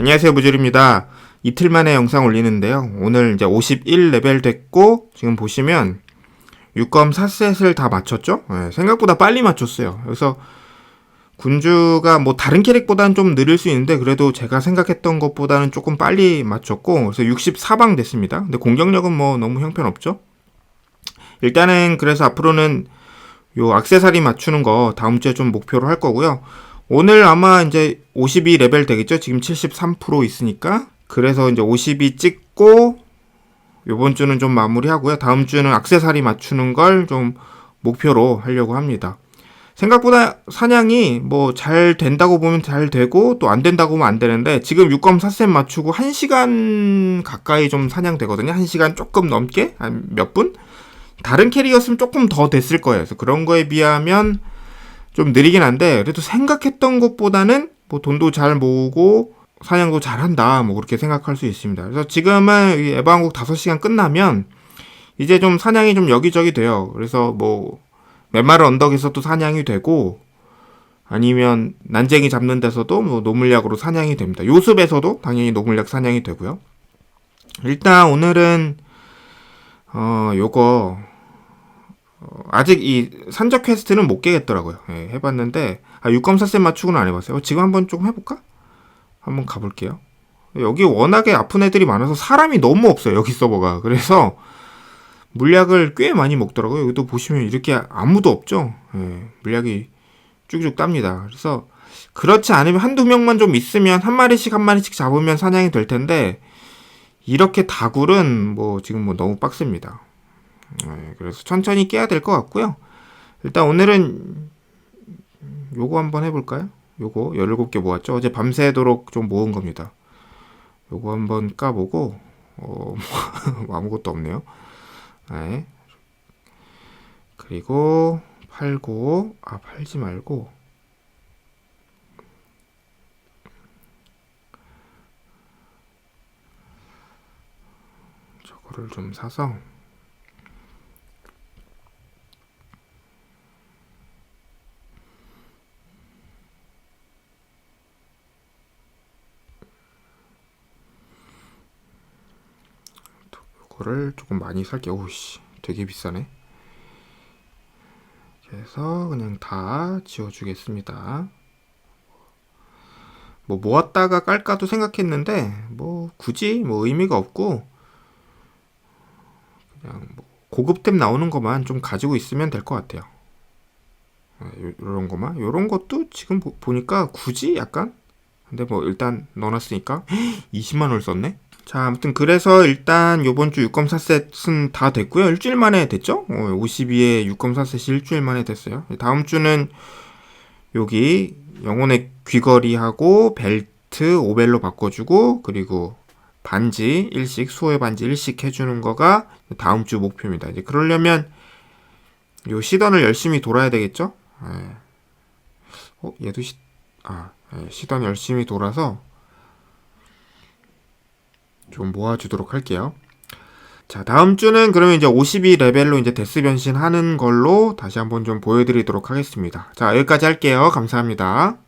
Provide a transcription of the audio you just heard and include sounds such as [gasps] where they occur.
안녕하세요 부줄입니다. 이틀 만에 영상 올리는데요. 오늘 이제 51레벨 됐고 지금 보시면 6검 4셋을 다 맞췄죠? 네, 생각보다 빨리 맞췄어요. 그래서 군주가 뭐 다른 캐릭보다는 좀 느릴 수 있는데 그래도 제가 생각했던 것보다는 조금 빨리 맞췄고 그래서 64방 됐습니다. 근데 공격력은 뭐 너무 형편없죠? 일단은 그래서 앞으로는 요 악세사리 맞추는 거 다음 주에 좀 목표로 할 거고요. 오늘 아마 이제 52 레벨 되겠죠? 지금 73% 있으니까. 그래서 이제 52 찍고 요번 주는 좀 마무리하고요. 다음 주는 악세사리 맞추는 걸 좀 목표로 하려고 합니다. 생각보다 사냥이 뭐 잘 된다고 보면 잘 되고 또 안 된다고 보면 안 되는데 지금 6검 4셈 맞추고 1시간 가까이 좀 사냥 되거든요. 1시간 조금 넘게? 한 몇 분? 다른 캐릭이었으면 조금 더 됐을 거예요. 그래서 그런 거에 비하면 좀 느리긴 한데 그래도 생각했던 것보다는 뭐 돈도 잘 모으고 사냥도 잘한다 뭐 그렇게 생각할 수 있습니다. 그래서 지금은 이 에바왕국 5시간 끝나면 이제 좀 사냥이 좀 여기저기 돼요. 그래서 뭐 메마르 언덕에서도 사냥이 되고 아니면 난쟁이 잡는 데서도 뭐 노물약으로 사냥이 됩니다. 요습에서도 당연히 노물약 사냥이 되고요. 일단 오늘은 어 요거 어, 아직 이 산적 퀘스트는 못 깨겠더라고요. 예, 해봤는데 아, 육검사쌤 맞추고는 안 해봤어요. 어, 지금 한번 조금 해볼까? 한번 가볼게요. 여기 워낙에 아픈 애들이 많아서 사람이 너무 없어요. 여기 서버가. 그래서 물약을 꽤 많이 먹더라고요. 여기도 보시면 이렇게 아무도 없죠. 예, 물약이 쭉쭉 땁니다. 그래서 그렇지 않으면 한두 명만 좀 있으면 한 마리씩 한 마리씩 잡으면 사냥이 될 텐데 이렇게 다굴은 뭐 지금 뭐 너무 빡셉니다. 네, 그래서 천천히 깨야 될 것 같고요. 일단 오늘은 요거 한번 해볼까요? 요거 17개 모았죠. 어제 밤새도록 좀 모은 겁니다. 요거 한번 까보고 어, 뭐 [laughs] 아무것도 없네요. 네. 그리고 팔고 아 팔지 말고 저거를 좀 사서 이거를 조금 많이 살게요. 오우씨, 되게 비싸네. 그래서 그냥 다 지워주겠습니다. 뭐 모았다가 깔까도 생각했는데 뭐 굳이 뭐 의미가 없고 그냥 뭐 고급템 나오는 것만 좀 가지고 있으면 될 것 같아요. 이런 것만 이런 것도 지금 보, 보니까 굳이 약간 근데 뭐 일단 넣어놨으니까 [gasps] 20만 원을 썼네. 자, 아무튼 그래서 일단 요번 주 6검 4셋은 다 됐고요. 일주일 만에 됐죠? 어, 52에 6검 4셋이 일주일 만에 됐어요. 다음 주는 여기 영혼의 귀걸이하고 벨트 오벨로 바꿔주고 그리고 반지 일식 수호의 반지 일식 해주는 거가 다음 주 목표입니다. 이제 그러려면 요 시던을 열심히 돌아야 되겠죠? 예. 어, 얘도 시, 아, 예, 시던 열심히 돌아서 좀 모아주도록 할게요. 자, 다음 주는 그러면 이제 52 레벨로 이제 데스 변신 하는 걸로 다시 한번 좀 보여드리도록 하겠습니다. 자, 여기까지 할게요. 감사합니다.